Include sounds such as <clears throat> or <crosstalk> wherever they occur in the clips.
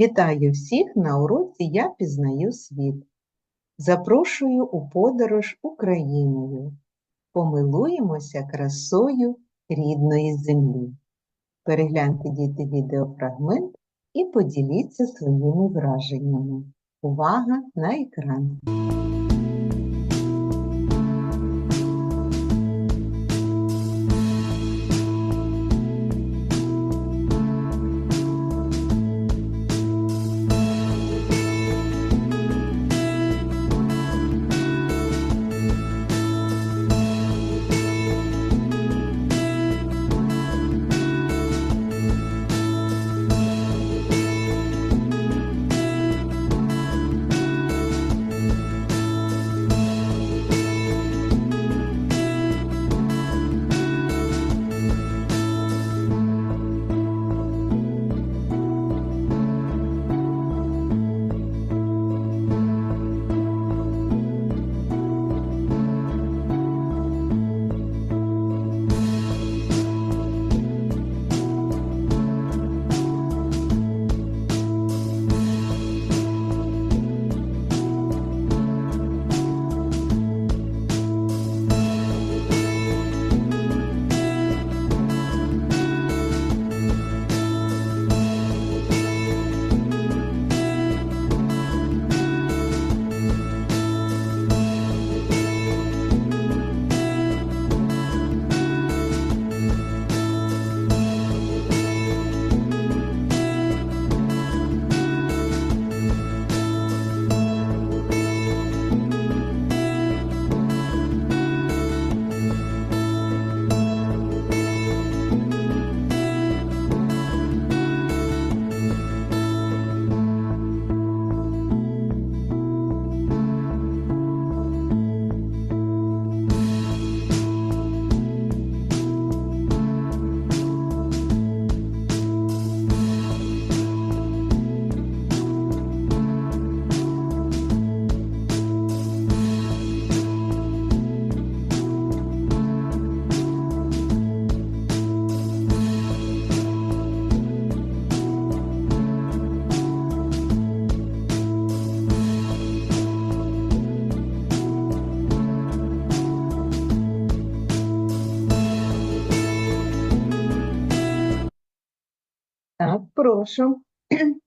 Вітаю всіх на уроці Я пізнаю світ. Запрошую у подорож Україною. Помилуємося красою рідної землі. Перегляньте діти відеофрагмент і поділіться своїми враженнями. Увага на екран! Прошу. <clears throat>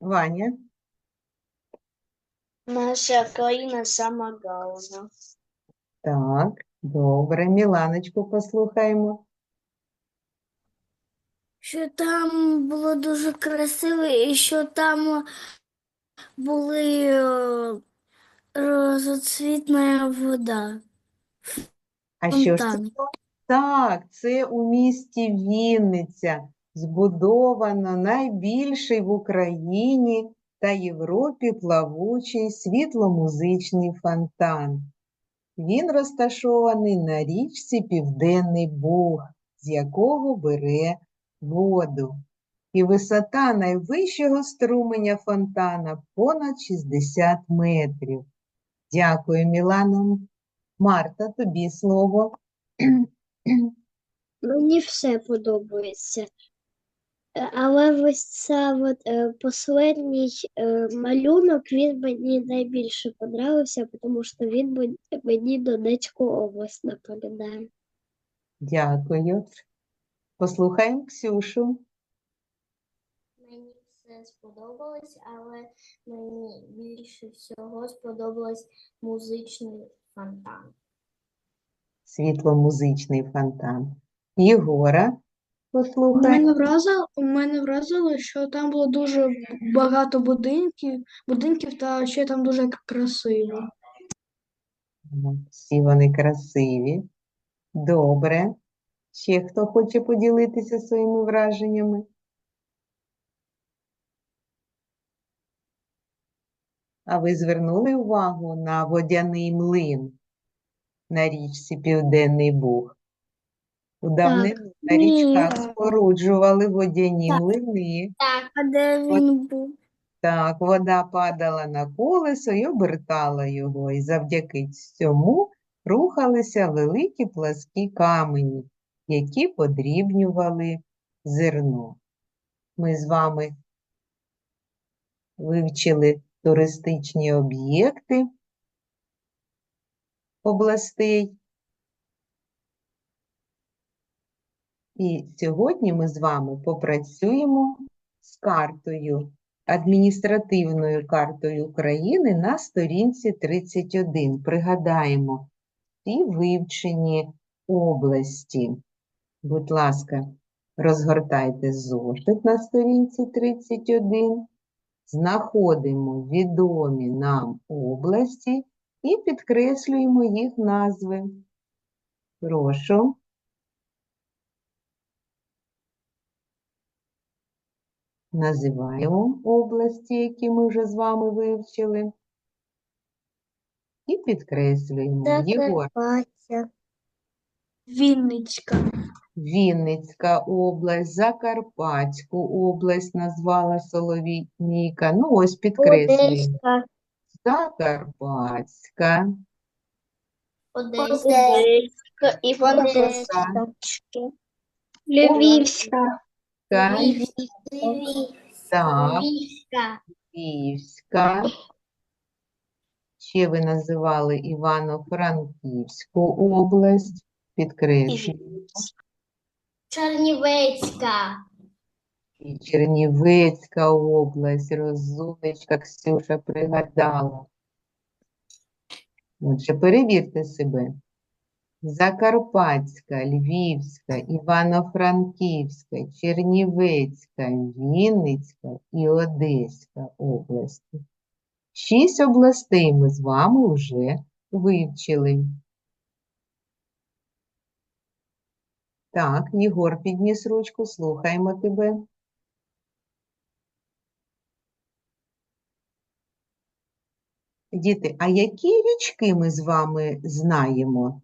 Ваня, Наша країна сама головна. так, добре. Міланочку послухаємо. Що там було дуже красиво, і що там були е, розоцвітна вода. А що ж це? Так, це у місті Вінниця збудовано найбільший в Україні та Європі плавучий світломузичний фонтан. Він розташований на річці Південний Буг, з якого бере воду. І висота найвищого струменя фонтана понад 60 метрів. Дякую, Мілано. Марта, тобі слово. <clears throat> Мені все подобається. Е, Але ось ця от, е, последній е, малюнок, він мені найбільше подобався, тому що він мен- мені Донецьку область напоминає. Дякую. Послухаємо Ксюшу. Мені все сподобалось, але мені більше всього сподобалось музичний фонтан. Світломузичний фонтан. Єгора, послухай. Мене вразило, мене вразило, що там було дуже багато будинків, будинків та ще там дуже красиво. Всі вони красиві. Добре. Ще хто хоче поділитися своїми враженнями? А ви звернули увагу на водяний млин на річці Південний Буг? У давнину на річках Ні. споруджували водяні Так. млини. А де він був? Так, вода падала на колесо і обертала його, і завдяки цьому рухалися великі пласкі камені, які подрібнювали зерно. Ми з вами вивчили туристичні об'єкти областей. І сьогодні ми з вами попрацюємо з картою, адміністративною картою України на сторінці 31. Пригадаємо всі вивчені області. Будь ласка, розгортайте зошит на сторінці 31. Знаходимо відомі нам області і підкреслюємо їх назви. Прошу. Називаємо області, які ми вже з вами вивчили. І підкреслюємо. Єгор. Вінницька, Вінницька область, Закарпатську область назвала Соловійка. Ну, ось підкреслюємо. Одеська. Закарпатська, Одеська. Івано-Франківська, Львівська. Ка- так, Львівська. Київська. Ще ви називали Івано-Франківську область. Підкреслюємо. Чернівецька. І Чернівецька область, розумничка Ксюша пригадала. Отже, перевірте себе. Закарпатська, Львівська, Івано-Франківська, Чернівецька, Вінницька і Одеська області. Шість областей ми з вами вже вивчили. Так, Єгор підніс ручку, слухаємо тебе. Діти, а які річки ми з вами знаємо,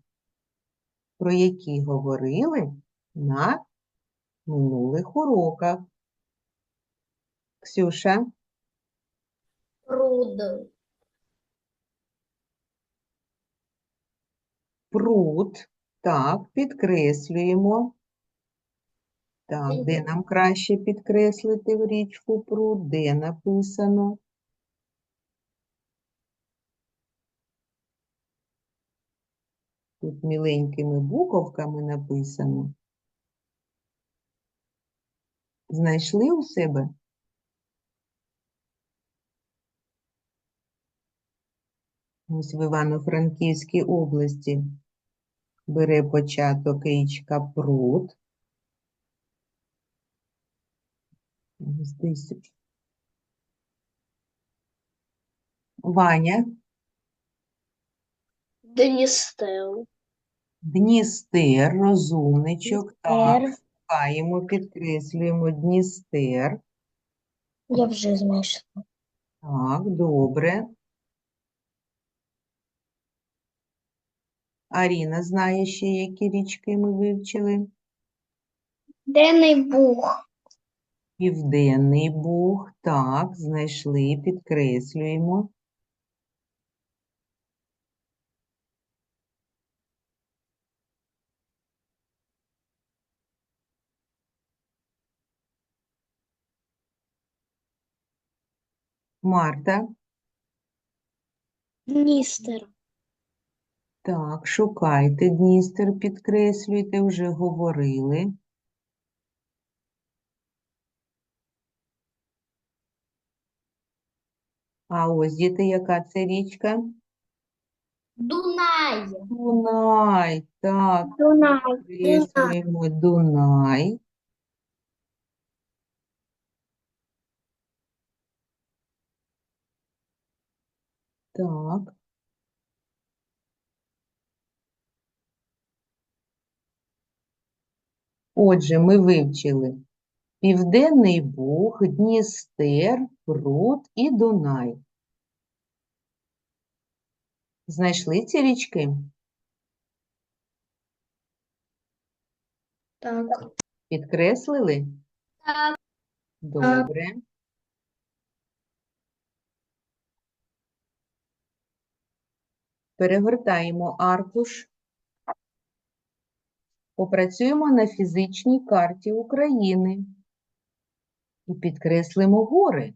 про які говорили на минулих уроках? Ксюша, Пруд. пруд. Так, підкреслюємо. Так, де нам краще підкреслити в річку пруд? Де написано? Тут міленькими буковками написано. Знайшли у себе? Ось в Івано-Франківській області бере початок річка Пруд. Ось десь. Ваня, Дністер, Дністер, розумничок. Так, шукаємо, підкреслюємо Дністер. Я вже знайшла. Так, добре. Аріна знає ще, які річки ми вивчили. Денний Буг. Південний Буг. Так, знайшли, підкреслюємо. Марта. Дністер, Так, шукайте Дністер, підкреслюйте, вже говорили. А ось діти, яка це річка? Дунай. Дунай, так, Дунай, підкреслюємо Дунай. Так. Отже, ми вивчили Південний Буг, Дністер, Прут і Дунай. Знайшли ці річки? так, Підкреслили? Так. Добре. Перегортаємо аркуш. Попрацюємо на фізичній карті України і підкреслимо гори.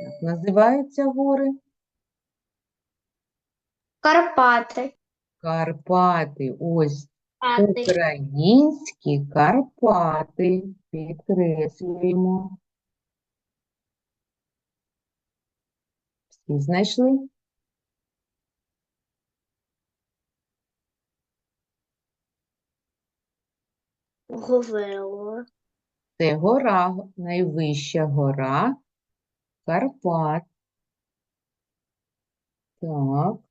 Як називаються гори? Карпати. Карпати. Ось українські Карпати. Підкреслюємо. Всі знайшли? Говело. Це гора, найвища гора Карпат. Так.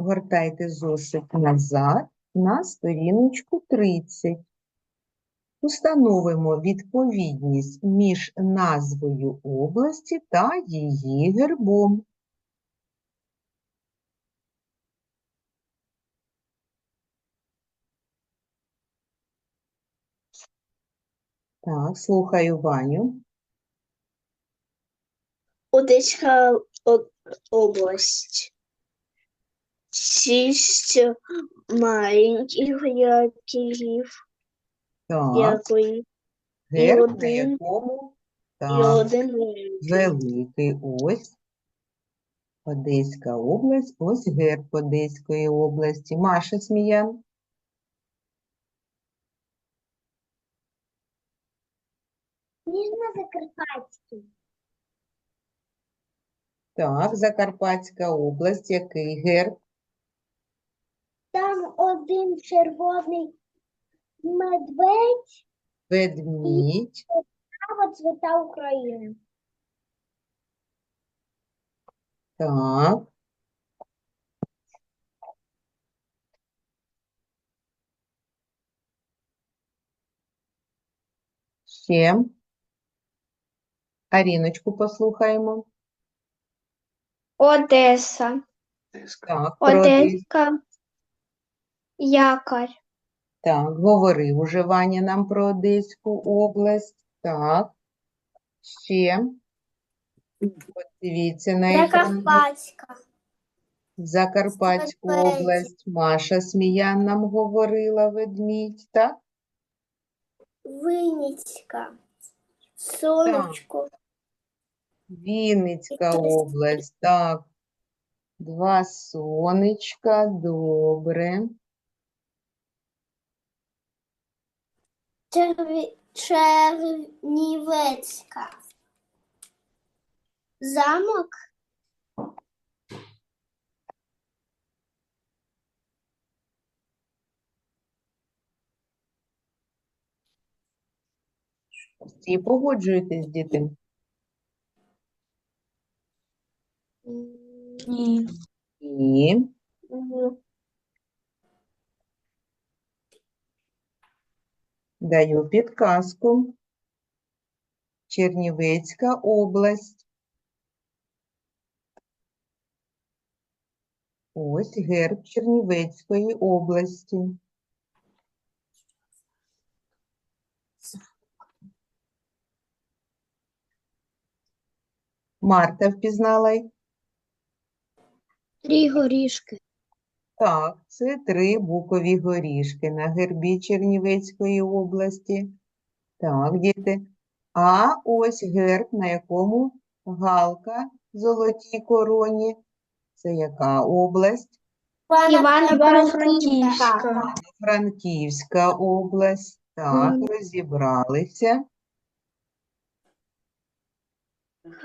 Гортайте зошит назад на сторіночку 30. Установимо відповідність між назвою області та її гербом. Так, слухаю Ваню. Одеська область. Шість маленьких яків, Так, якої, герб на один, якому? і Так. один великий. Великий ось Одеська область, ось герб Одеської області. Маша Сміян. Ніжно-закарпатський. Так, Закарпатська область, який герб? Один червоний медведь, Ведмідь. право цвіта України. Так. Ще. Аріночку послухаємо. Одеса. Так, про Одеська. Якорь. Так, говорив уже Ваня нам про Одеську область. Так. Ще. Подивіться на екран. Закарпатська. Закарпатську Закарпаття. область. Маша Сміян нам говорила ведмідь, так? Винницька. Сонечко. Вінницька область, так. Два сонечка, добре. Чернівецька. Замок. Всі погоджуєтесь, діти? Ні. Ні. Даю підказку. Чернівецька область. Ось герб Чернівецької області. Марта впізнала? Три горішки. Так, це три букові горішки на гербі Чернівецької області. Так, діти. А ось герб, на якому галка в золотій короні. Це яка область? Івано-Франківська. Франківська область. Так, Мгм. розібралися.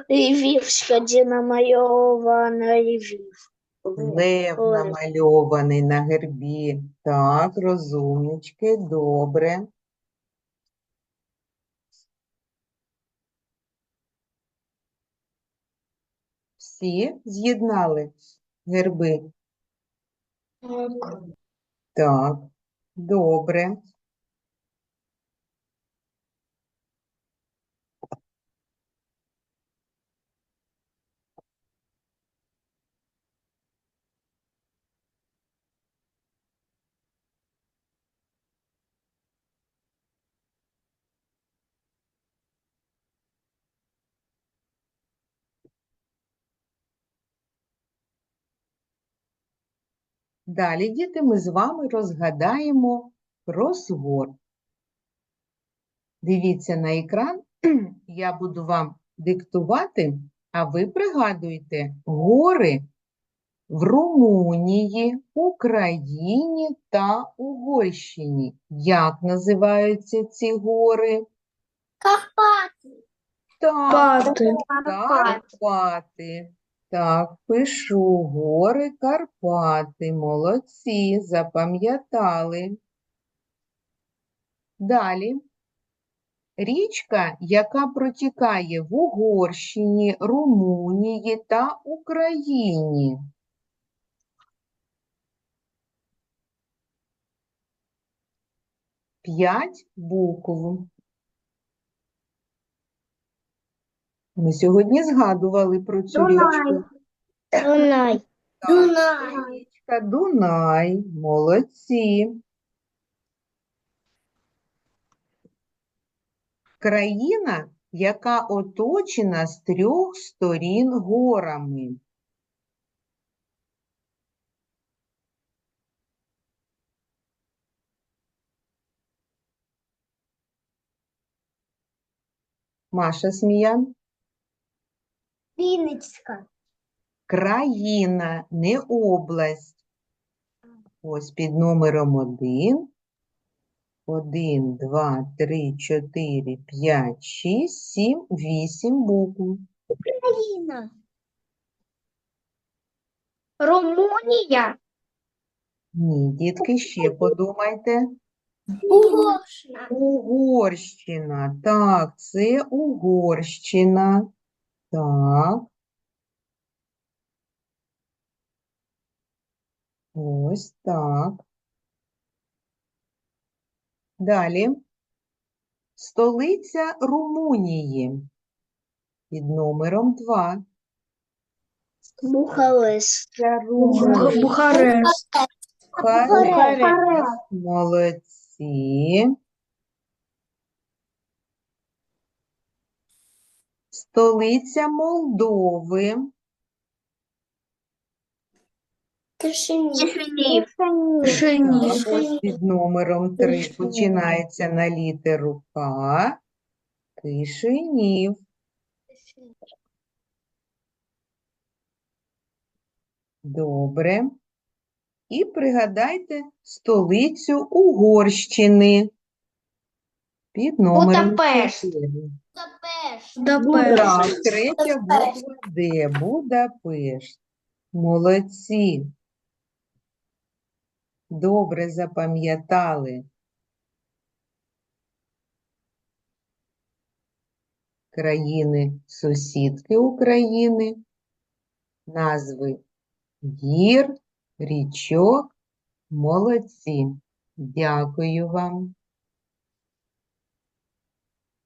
Львівська, де намальована Львів. Лев намальований на гербі. Так, розумнички, добре. Всі з'єднали герби? Так. Так. Добре. Далі, діти, ми з вами розгадаємо кросворд. Дивіться на екран, <clears throat> я буду вам диктувати, а ви пригадуйте гори в Румунії, Україні та Угорщині. Як називаються ці гори? Карпати. Так, Пати. Карпати. Так, пишу гори Карпати. Молодці, запам'ятали. Далі. Річка, яка протікає в Угорщині, Румунії та Україні. П'ять букв. Ми сьогодні згадували про цю Дунай. річку. Дунай. Дунай. Річка Дунай. Молодці. Країна, яка оточена з трьох сторін горами. Маша Сміян. Вінницька. Країна, не область. Ось під номером один. Один, два, три, чотири, п'ять, шість, сім, вісім букв. Україна. Румунія. Ні, дітки, ще подумайте. Угорщина. Угорщина. Так, це Угорщина. Так. Ось так. Далі. Столиця Румунії. Під номером 2. Бухарест. Бухарест. Бухарест. Молодці. Столиця Молдови. Кишинів. Ось під номером 3 починається на літеру К. Кишинів. Добре. І пригадайте столицю Угорщини. Під номером Будапешт. 4. Будапешт. Третя буква Д. Будапешт. Молодці. Добре запам'ятали. Країни сусідки України, назви гір, річок. Молодці. Дякую вам.